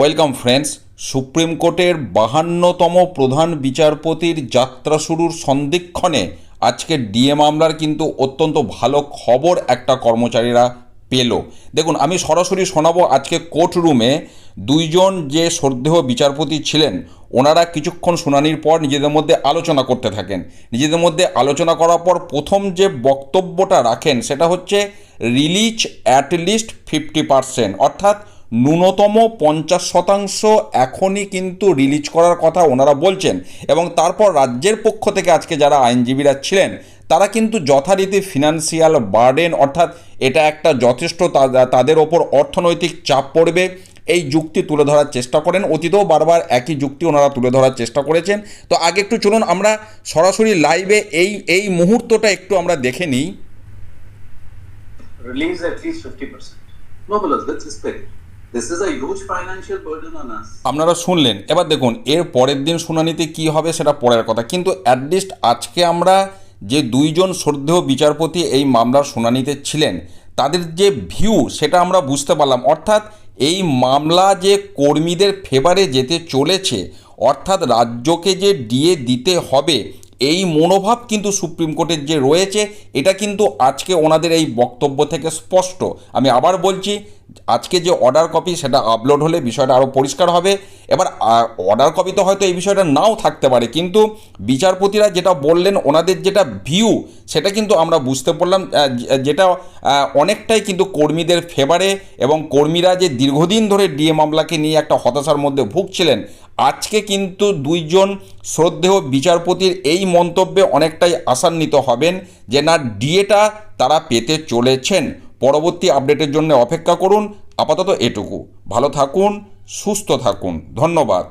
Welcome friends, supreme কোর্টের বাহান্নতম প্রধান বিচারপতির যাত্রা শুরুর সন্ধিক্ষণে আজকে ডিএ মামলার কিন্তু অত্যন্ত ভালো খবর একটা কর্মচারীরা পেল। দেখুন, আমি সরাসরি শোনাবো আজকে কোর্ট রুমে দুইজন যে শ্রদ্ধেয় বিচারপতি ছিলেন, ওনারা কিছুক্ষণ শুনানির পর নিজেদের মধ্যে আলোচনা করতে থাকেন। নিজেদের মধ্যে আলোচনা করার পর প্রথম যে বক্তব্যটা রাখেন, সেটা হচ্ছে, release at least fifty percent অর্থাৎ ন্যূনতম পঞ্চাশ শতাংশ এখনই কিন্তু রিলিজ করার কথা ওনারা বলছেন এবং তারপর রাজ্যের পক্ষ থেকে আজকে যারা আইনজীবীরা ছিলেন তারা কিন্তু যথারীতি ফিনান্সিয়াল বার্ডেন অর্থাৎ এটা একটা যথেষ্ট তাদের ওপর অর্থনৈতিক চাপ পড়বে এই যুক্তি তুলে ধরার চেষ্টা করেন। অতীতেও বারবার একই যুক্তি ওনারা তুলে ধরার চেষ্টা করেছেন। তো আগে একটু চলুন আমরা সরাসরি লাইভে এই এই মুহূর্তটা একটু আমরা দেখে নিই। Release at least 50%. No, fellows, let's আপনারা শুনলেন। এবার দেখুন, এর পরের দিন শুনানিতে কি হবে সেটা পরের কথা। কিন্তু অ্যাটলিস্ট আজকে আমরা যে দুইজন শ্রদ্ধেয় বিচারপতি এই মামলার শুনানিতে ছিলেন, তাদের যে ভিউ সেটা আমরা বুঝতে পারলাম। অর্থাৎ এই মামলা যে কর্মীদের ফেভারে যেতে চলেছে, অর্থাৎ রাজ্যকে যে ডিএ দিতে হবে, এই মনোভাব কিন্তু সুপ্রিম কোর্টের যে রয়েছে, এটা কিন্তু আজকে ওনাদের এই বক্তব্য থেকে স্পষ্ট। আমি আবার বলছি আজকে যে অর্ডার কপি সেটা আপলোড হলে বিষয়টা আরও পরিষ্কার হবে। এবার অর্ডার কপি তো হয়তো এই বিষয়টা নাও থাকতে পারে, কিন্তু বিচারপতিরা যেটা বললেন, ওনাদের যেটা ভিউ সেটা কিন্তু আমরা বুঝতে পারলাম যেটা অনেকটাই কিন্তু কর্মীদের ফেভারে এবং কর্মীরা যে দীর্ঘদিন ধরে ডিএ মামলাকে নিয়ে একটা হতাশার মধ্যে ভুগছিলেন, আজকে কিন্তু দুইজন শ্রদ্ধেয় বিচারপতির এই মন্তব্যে অনেকটাই আশান্বিত হবেন যে, না, ডিএটা তারা পেতে চলেছেন। পরবর্তী আপডেটের জন্য অপেক্ষা করুন। আপাতত এটুকু। ভালো থাকুন সুস্থ থাকুন। ধন্যবাদ।